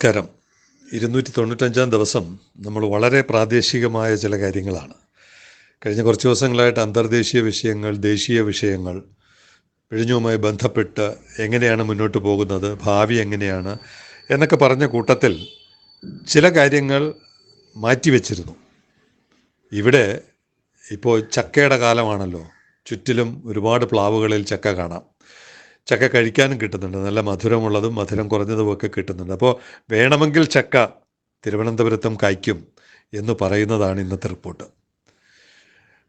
നമസ്കാരം. ഇരുന്നൂറ്റി തൊണ്ണൂറ്റഞ്ചാം ദിവസം നമ്മൾ വളരെ പ്രാദേശികമായ ചില കാര്യങ്ങളാണ്. കഴിഞ്ഞ കുറച്ച് ദിവസങ്ങളായിട്ട് അന്തർദേശീയ വിഷയങ്ങൾ ദേശീയ വിഷയങ്ങൾ പിഴിഞ്ഞുമായി ബന്ധപ്പെട്ട് എങ്ങനെയാണ് മുന്നോട്ട് പോകുന്നത് ഭാവി എങ്ങനെയാണ് എന്നൊക്കെ പറഞ്ഞ കൂട്ടത്തിൽ ചില കാര്യങ്ങൾ മാറ്റിവെച്ചിരുന്നു. ഇവിടെ ഇപ്പോൾ ചക്കയുടെ കാലമാണല്ലോ. ചുറ്റിലും ഒരുപാട് പ്ലാവുകളിൽ ചക്ക കാണാം. ചക്ക കഴിക്കാനും കിട്ടുന്നുണ്ട്. നല്ല മധുരമുള്ളതും മധുരം കുറഞ്ഞതും ഒക്കെ കിട്ടുന്നുണ്ട്. അപ്പോൾ വേണമെങ്കിൽ ചക്ക തിരുവനന്തപുരത്തും കായ്ക്കും എന്ന് പറയുന്നതാണ് ഇന്നത്തെ റിപ്പോർട്ട്.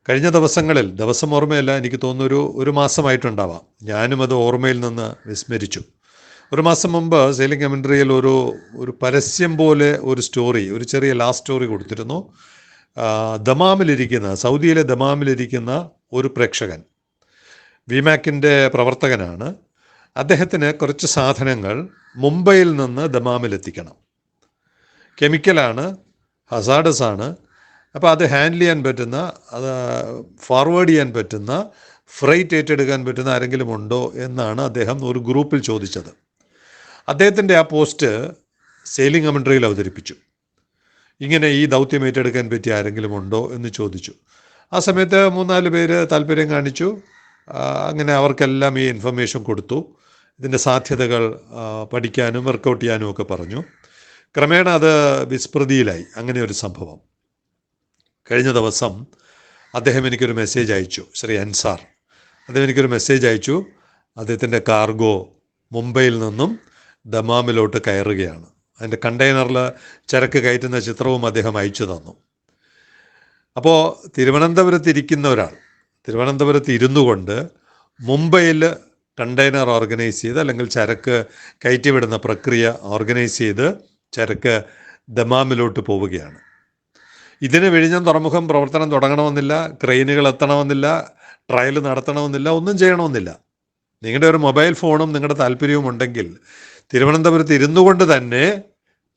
കഴിഞ്ഞ ദിവസങ്ങളിൽ ദിവസം ഓർമ്മയല്ല എനിക്ക് തോന്നുന്നു ഒരു ഒരു മാസമായിട്ടുണ്ടാവാം. ഞാനും അത് ഓർമ്മയിൽ നിന്ന് വിസ്മരിച്ചു. ഒരു മാസം മുമ്പ് സെയിലിംഗ് കമൻട്രിയിൽ ഒരു ഒരു പരസ്യം പോലെ ഒരു സ്റ്റോറി ഒരു ചെറിയ ലാസ്റ്റ് സ്റ്റോറി കൊടുത്തിരുന്നു. ദമാമിലിരിക്കുന്ന സൗദിയിലെ ദമാമിലിരിക്കുന്ന ഒരു പ്രേക്ഷകൻ വിമാക്കിന്റെ പ്രവർത്തകനാണ്. അദ്ദേഹത്തിന് കുറച്ച് സാധനങ്ങൾ മുംബൈയിൽ നിന്ന് ദമാമിലെത്തിക്കണം. കെമിക്കലാണ് ഹസാഡസ് ആണ് അപ്പോൾ അത് ഹാൻഡിൽ ചെയ്യാൻ പറ്റുന്ന അത് ഫോർവേഡ് ചെയ്യാൻ പറ്റുന്ന ഫ്രൈറ്റ് ഏറ്റെടുക്കാൻ പറ്റുന്ന ആരെങ്കിലും ഉണ്ടോ എന്നാണ് അദ്ദേഹം ഒരു ഗ്രൂപ്പിൽ ചോദിച്ചത്. അദ്ദേഹത്തിന്റെ ആ പോസ്റ്റ് സെയിലിംഗ് കമൻട്രിയിൽ അവതരിപ്പിച്ചു. ഇങ്ങനെ ഈ ദൗത്യം ഏറ്റെടുക്കാൻ പറ്റിയ ആരെങ്കിലും ഉണ്ടോ എന്ന് ചോദിച്ചു. ആ സമയത്ത് മൂന്നാൽ പേര് താല്പര്യം കാണിച്ചു. അങ്ങനെ അവർക്കെല്ലാം ഈ ഇൻഫർമേഷൻ കൊടുത്തു. ഇതിന്റെ സാധ്യതകൾ പഠിക്കാനും വർക്കൗട്ട് ചെയ്യാനും ഒക്കെ പറഞ്ഞു. ക്രമേണ അത് വിസ്മൃതിയിലായി. അങ്ങനെ ഒരു സംഭവം. കഴിഞ്ഞ ദിവസം അദ്ദേഹം എനിക്കൊരു മെസ്സേജ് അയച്ചു. ശ്രീ അൻസാർ. അദ്ദേഹം എനിക്കൊരു മെസ്സേജ് അയച്ചു. അദ്ദേഹത്തിന്റെ കാർഗോ മുംബൈയിൽ നിന്നും ദമാമിലോട്ട് കയറുകയാണ്. അതിന്റെ കണ്ടെയ്നറിൽ ചരക്ക് കയറ്റുന്ന ചിത്രവും അദ്ദേഹം അയച്ചു തന്നു. അപ്പോൾ തിരുവനന്തപുരത്ത് ഇരിക്കുന്ന ഒരാൾ തിരുവനന്തപുരത്ത് ഇരുന്നു കൊണ്ട് മുംബൈയിൽ കണ്ടെയ്നർ ഓർഗനൈസ് ചെയ്ത് അല്ലെങ്കിൽ ചരക്ക് കയറ്റിവിടുന്ന പ്രക്രിയ ഓർഗനൈസ് ചെയ്ത് ചരക്ക് ദമാമിലോട്ട് പോവുകയാണ്. ഇതിന് വിഴിഞ്ഞം തുറമുഖം പ്രവർത്തനം തുടങ്ങണമെന്നില്ല ക്രെയിനുകൾ എത്തണമെന്നില്ല ട്രയൽ നടത്തണമെന്നില്ല ഒന്നും ചെയ്യണമെന്നില്ല. നിങ്ങളുടെ ഒരു മൊബൈൽ ഫോണും നിങ്ങളുടെ താല്പര്യവും ഉണ്ടെങ്കിൽ തിരുവനന്തപുരത്ത് ഇരുന്നു കൊണ്ട് തന്നെ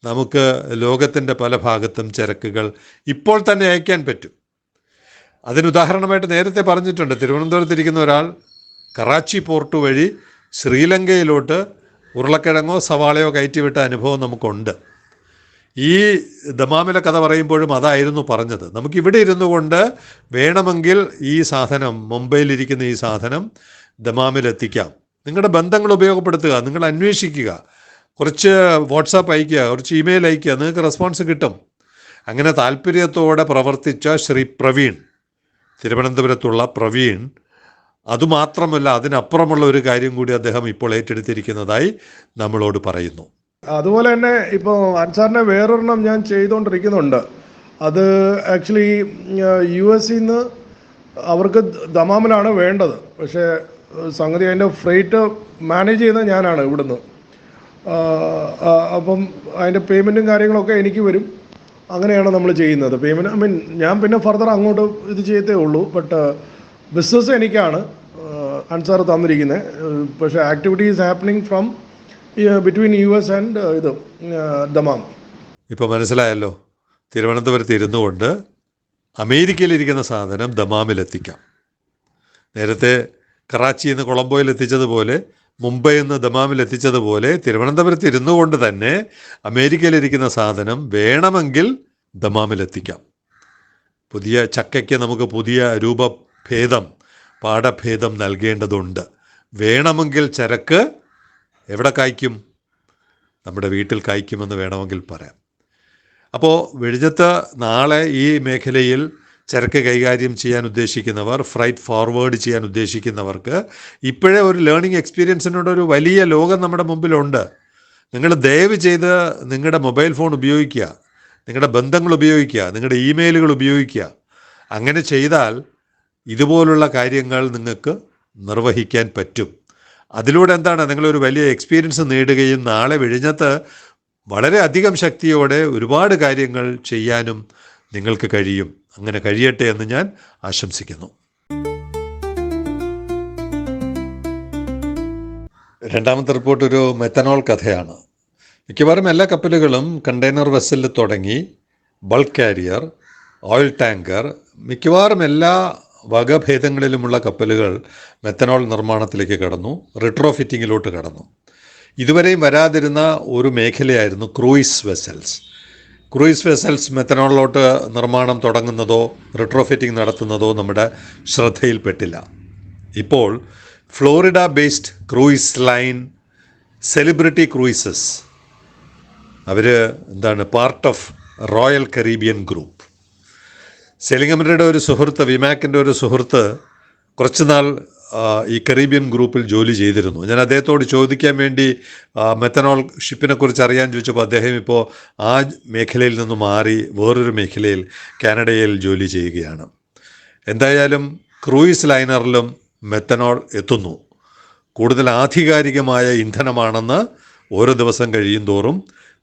നമുക്ക് ലോകത്തിന്റെ പല ഭാഗത്തും ചരക്കുകൾ ഇപ്പോൾ തന്നെ അയക്കാൻ പറ്റും. അതിന് ഉദാഹരണമായിട്ട് നേരത്തെ പറഞ്ഞിട്ടുണ്ട് തിരുവനന്തപുരത്ത് ഇരിക്കുന്ന ഒരാൾ കറാച്ചി പോർട്ട് വഴി ശ്രീലങ്കയിലോട്ട് ഉരുളക്കിഴങ്ങോ സവാളയോ കയറ്റിവിട്ട അനുഭവം നമുക്കുണ്ട്. ഈ ദമാമിലെ കഥ പറയുമ്പോഴും അതായിരുന്നു പറഞ്ഞത്. നമുക്ക് ഇവിടെ ഇരുന്നു കൊണ്ട് വേണമെങ്കിൽ ഈ സാധനം മുംബൈയിലിരിക്കുന്ന ഈ സാധനം ദമാമിലെത്തിക്കാം. നിങ്ങളുടെ ബന്ധങ്ങൾ ഉപയോഗപ്പെടുത്തുക നിങ്ങൾ അന്വേഷിക്കുക കുറച്ച് വാട്സാപ്പ് അയയ്ക്കുക കുറച്ച് ഇമെയിൽ അയയ്ക്കുക നിങ്ങൾക്ക് റെസ്പോൺസ് കിട്ടും. അങ്ങനെ താല്പര്യത്തോടെ പ്രവർത്തിച്ച ശ്രീ പ്രവീൺ തിരുവനന്തപുരത്തുള്ള പ്രവീൺ അതുമാത്രമല്ല അതിനപ്പുറമുള്ള ഒരു കാര്യം കൂടി അദ്ദേഹം ഇപ്പോൾ ഏറ്റെടുത്തിരിക്കുന്നതായി നമ്മളോട് പറയുന്നു. അതുപോലെ തന്നെ ഇപ്പോൾ അൻസാറിനെ വേറൊരെണ്ണം ഞാൻ ചെയ്തുകൊണ്ടിരിക്കുന്നുണ്ട്. അത് ആക്ച്വലി യു എസ് നിന്ന് അവർക്ക് ദമാമിലാണ് വേണ്ടത്. പക്ഷേ സംഗതി അതിന്റെ ഫ്രൈറ്റ് മാനേജ് ചെയ്യുന്നത് ഞാനാണ് ഇവിടുന്ന്. അപ്പം അതിന്റെ പേയ്മെന്റും കാര്യങ്ങളൊക്കെ എനിക്ക് വരും. അങ്ങനെയാണ് നമ്മൾ ചെയ്യുന്നത്. പേയ്മെന്റ് ഐ മീൻ ഞാൻ പിന്നെ ഫർദർ അങ്ങോട്ട് ഇത് ചെയ്തേ ഉള്ളൂ. ബട്ട് ബിസിനസ് എനിക്കാണ്. അൻസാർ തന്നിരിക്കുന്നത് പക്ഷേ activities happening from between U S and ഇത് ദമാം. ഇപ്പോൾ മനസ്സിലായല്ലോ. തിരുവനന്തപുരത്ത് ഇരുന്നു കൊണ്ട് അമേരിക്കയിലിരിക്കുന്ന സാധനം ദമാമിലെത്തിക്കാം. നേരത്തെ കറാച്ചിയിൽ നിന്ന് കൊളംബോയിൽ എത്തിച്ചതുപോലെ മുംബൈയിൽ നിന്ന് ദമാമിൽ എത്തിച്ചതുപോലെ തിരുവനന്തപുരത്ത് ഇരുന്നു കൊണ്ട് തന്നെ അമേരിക്കയിലിരിക്കുന്ന സാധനം വേണമെങ്കിൽ ദമാമിലെത്തിക്കാം. പുതിയ ചക്കയ്ക്ക് നമുക്ക് പുതിയ രൂപഭേദം പാഠഭേദം നൽകേണ്ടതുണ്ട്. വേണമെങ്കിൽ ചരക്ക് എവിടെ കായ്ക്കും? നമ്മുടെ വീട്ടിൽ കായ്ക്കുമെന്ന് വേണമെങ്കിൽ പറയാം. അപ്പോൾ വെളിച്ചത്ത് നാളെ ഈ മേഖലയിൽ ചരക്ക് കൈകാര്യം ചെയ്യാൻ ഉദ്ദേശിക്കുന്നവർ ഫ്രൈറ്റ് ഫോർവേഡ് ചെയ്യാൻ ഉദ്ദേശിക്കുന്നവർക്ക് ഇപ്പോഴേ ഒരു ലേണിംഗ് എക്സ്പീരിയൻസിനോട് ഒരു വലിയ ലോകം നമ്മുടെ മുമ്പിലുണ്ട്. നിങ്ങൾ ദയവ് ചെയ്ത് നിങ്ങളുടെ മൊബൈൽ ഫോൺ ഉപയോഗിക്കുക നിങ്ങളുടെ ബന്ധങ്ങൾ ഉപയോഗിക്കുക നിങ്ങളുടെ ഇമെയിലുകൾ ഉപയോഗിക്കുക. അങ്ങനെ ചെയ്താൽ ഇതുപോലുള്ള കാര്യങ്ങൾ നിങ്ങൾക്ക് നിർവഹിക്കാൻ പറ്റും. അതിലൂടെ എന്താണ്? നിങ്ങളൊരു വലിയ എക്സ്പീരിയൻസ് നേടുകയും നാളെ വിഴിഞ്ഞത്ത് വളരെ അധികം ശക്തിയോടെ ഒരുപാട് കാര്യങ്ങൾ ചെയ്യാനും നിങ്ങൾക്ക് കഴിയും. അങ്ങനെ കഴിയട്ടെ എന്ന് ഞാൻ ആശംസിക്കുന്നു. രണ്ടാമത്തെ റിപ്പോർട്ട് ഒരു മെത്തനോൾ കഥയാണ്. മിക്കവാറും എല്ലാ കപ്പലുകളും കണ്ടെയ്നർ വെസലിൽ തുടങ്ങി ബൾക്ക് കാരിയർ ഓയിൽ ടാങ്കർ മിക്കവാറും എല്ലാ വകഭേദങ്ങളിലുമുള്ള കപ്പലുകൾ മെത്തനോൾ നിർമ്മാണത്തിലേക്ക് കടന്നു റിട്രോ ഫിറ്റിങ്ങിലോട്ട് കടന്നു. ഇതുവരെയും വരാതിരുന്ന ഒരു മേഖലയായിരുന്നു ക്രൂയിസ് വെസൽസ് ക്രൂയിസ് വെസൽസ് മെത്തനോളിലോട്ട് നിർമ്മാണം തുടങ്ങുന്നതോ റിട്രോഫിറ്റിംഗ് നടത്തുന്നതോ നമ്മുടെ ശ്രദ്ധയിൽപ്പെട്ടില്ല. ഇപ്പോൾ Florida based cruise line Celebrity Cruises അവർ എന്താണ് part of Royal Caribbean Group സെലിംഗമരുടെ ഒരു സുഹൃത്ത് വിമാക്കിന്റെ ഒരു സുഹൃത്ത് കുറച്ചുനാൾ ഈ കരീബിയൻ ഗ്രൂപ്പിൽ ജോലി ചെയ്തിരുന്നു. ഞാൻ അദ്ദേഹത്തോട് ചോദിക്കാൻ വേണ്ടി മെത്തനോൾ ഷിപ്പിനെ കുറിച്ച് അറിയാൻ ചോദിച്ചപ്പോൾ അദ്ദേഹം ഇപ്പോൾ ആ മേഖലയിൽ നിന്ന് മാറി വേറൊരു മേഖലയിൽ കാനഡയിൽ ജോലി ചെയ്യുകയാണ്. എന്തായാലും ക്രൂയിസ് ലൈനറിലും മെത്തനോൾ എത്തുന്നു. കൂടുതൽ ആധികാരികമായ ഇന്ധനമാണെന്ന് ഓരോ ദിവസം കഴിയും തോറും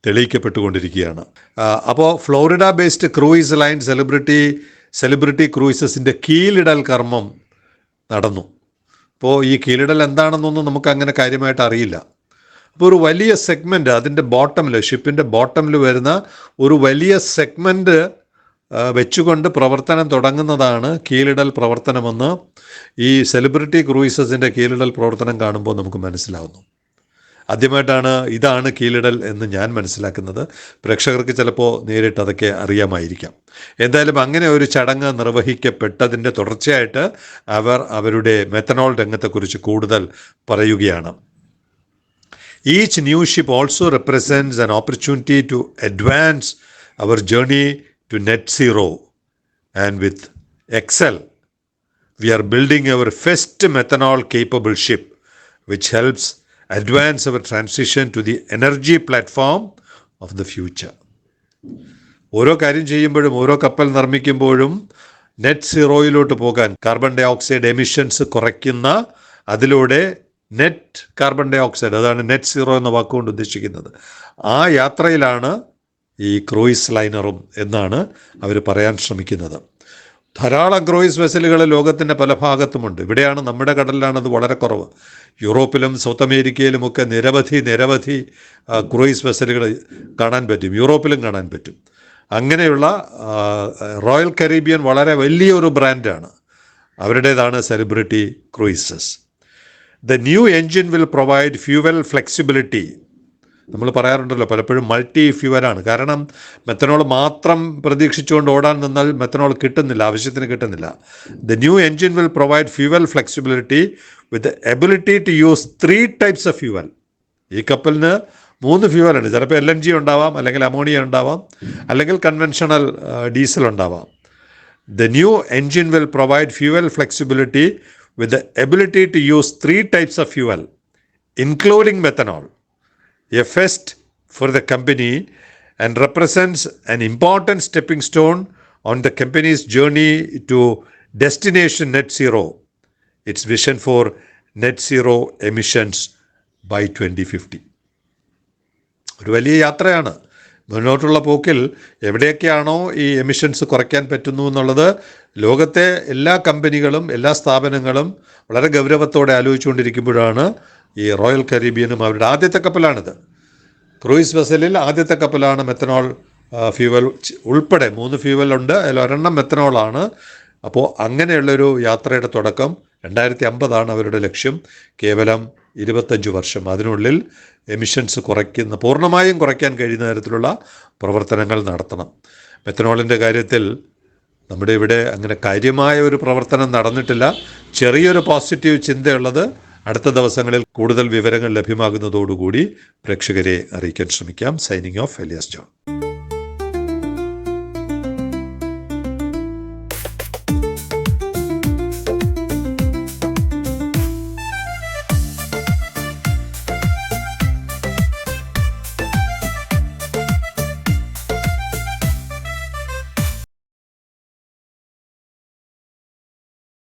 തെളിയിക്കപ്പെട്ടുകൊണ്ടിരിക്കുകയാണ്. അപ്പോൾ Florida based cruise line Celebrity Celebrity ക്രൂയിസസിന്റെ കീലിടൽ കർമ്മം നടന്നു. അപ്പോൾ ഈ കീലിടൽ എന്താണെന്നൊന്നും നമുക്ക് അങ്ങനെ കാര്യമായിട്ട് അറിയില്ല. അപ്പോൾ ഒരു വലിയ സെഗ്മെന്റ് അതിന്റെ ബോട്ടമിൽ ഷിപ്പിന്റെ ബോട്ടമിൽ വരുന്ന ഒരു വലിയ സെഗ്മെന്റ് വെച്ചുകൊണ്ട് പ്രവർത്തനം തുടങ്ങുന്നതാണ് കീലിടൽ പ്രവർത്തനമെന്ന് ഈ സെലിബ്രിറ്റി ക്രൂയിസസിന്റെ കീലിടൽ പ്രവർത്തനം കാണുമ്പോൾ നമുക്ക് മനസ്സിലാവുന്നു. ആദ്യമായിട്ടാണ് ഇതാണ് കീലിടൽ എന്ന് ഞാൻ മനസ്സിലാക്കുന്നത്. പ്രേക്ഷകർക്ക് ചിലപ്പോൾ നേരിട്ട് അതൊക്കെ അറിയാമായിരിക്കാം. എന്തായാലും അങ്ങനെ ഒരു ചടങ്ങ് നിർവഹിക്കപ്പെട്ടതിന്റെ തുടർച്ചയായിട്ട് അവർ അവരുടെ മെത്തനോൾ രംഗത്തെക്കുറിച്ച് കൂടുതൽ പറയുകയാണ്. Each new ship also represents an opportunity to advance our journey to net zero and with Xcel we are building our first methanol capable ship which helps advance our transition to the energy platform of the future. ഓരോ കാര്യം ചെയ്യുമ്പോഴും ഓരോ കപ്പൽ നിർമ്മിക്കുമ്പോഴും net സീറോയിലോട്ട് പോകാൻ carbon dye oxide emissions കുറയ്ക്കുന്ന അതിലൂടെ net carbon dioxide അതാണ് net zero എന്ന വാക്കുകൊണ്ട് ഉദ്ദേശിക്കുന്നത് ആ യാത്രയിലാണ് ഈ ക്രൂയിസ് ലൈനറും എന്നാണ് അവർ പറയാൻ ശ്രമിക്കുന്നത് ധാരാളം ക്രൂയിസ് വെസലുകൾ ലോകത്തിന്റെ പല ഭാഗത്തുമുണ്ട്. ഇവിടെയാണ് നമ്മുടെ കടലിലാണ് അത് വളരെ കുറവ്. യൂറോപ്പിലും സൗത്ത് അമേരിക്കയിലും ഒക്കെ നിരവധി നിരവധി ക്രൂയിസ് വെസലുകൾ കാണാൻ പറ്റും. യൂറോപ്പിലും കാണാൻ പറ്റും. അങ്ങനെയുള്ള റോയൽ കരീബിയൻ വളരെ വലിയൊരു ബ്രാൻഡാണ്. അവരുടേതാണ് Celebrity Cruises. The new engine will provide fuel flexibility നമ്മൾ പറയാറുണ്ടല്ലോ പലപ്പോഴും മൾട്ടി ഫ്യൂവലാണ് കാരണം മെത്തനോൾ മാത്രം പ്രതീക്ഷിച്ചുകൊണ്ട് ഓടാൻ നിന്നാൽ മെത്തനോൾ കിട്ടുന്നില്ല ആവശ്യത്തിന് കിട്ടുന്നില്ല. The new engine will provide fuel flexibility with ability to use three types of fuel ഈ കപ്പലിന് മൂന്ന് ഫ്യൂവലുണ്ട് ചിലപ്പോൾ എൽ എൻ ജി ഉണ്ടാവാം അല്ലെങ്കിൽ അമോണിയ ഉണ്ടാവാം അല്ലെങ്കിൽ കൺവെൻഷണൽ ഡീസൽ ഉണ്ടാവാം. The new engine will provide fuel flexibility with ability to use three types of fuel including methanol a first for the company and represents an important stepping stone on the company's journey to destination net zero, its vision for net zero emissions by 2050. ഒരു വലിയ യാത്രയാണ് മുന്നോട്ടുള്ള പോക്കിൽ എവിടെയൊക്കെയാണോ ഈ emissions കുറയ്ക്കാൻ പറ്റുന്നു എന്നുള്ളത് ലോകത്തെ എല്ലാ കമ്പനികളും എല്ലാ സ്ഥാപനങ്ങളും വളരെ ഗൗരവത്തോടെ ആലോചിച്ചുകൊണ്ടിരിക്കുമ്പോഴാണ് ഈ റോയൽ കരീബിയനും അവരുടെ ആദ്യത്തെ കപ്പലാണിത്. ക്രൂയിസ് വെസലിൽ ആദ്യത്തെ കപ്പലാണ് മെത്തനോൾ ഫ്യൂവൽ ഉൾപ്പെടെ മൂന്ന് ഫ്യൂവൽ ഉണ്ട്. അതിൽ ഒരെണ്ണം മെത്തനോളാണ് അപ്പോൾ അങ്ങനെയുള്ളൊരു യാത്രയുടെ തുടക്കം രണ്ടായിരത്തി അമ്പതാണ് അവരുടെ ലക്ഷ്യം. കേവലം ഇരുപത്തഞ്ച് വർഷം. അതിനുള്ളിൽ എമിഷൻസ് കുറയ്ക്കുന്ന പൂർണമായും കുറയ്ക്കാൻ കഴിയുന്ന തരത്തിലുള്ള പ്രവർത്തനങ്ങൾ നടത്തണം. മെത്തനോളിന്റെ കാര്യത്തിൽ നമ്മുടെ ഇവിടെ അങ്ങനെ കാര്യമായ ഒരു പ്രവർത്തനം നടന്നിട്ടില്ല. ചെറിയൊരു പോസിറ്റീവ് ചിന്തയുള്ളത് അടുത്ത ദിവസങ്ങളിൽ കൂടുതൽ വിവരങ്ങൾ ലഭ്യമാകുന്നതോടുകൂടി പ്രേക്ഷകരെ അറിയിക്കാൻ ശ്രമിക്കാം. Signing off Elias John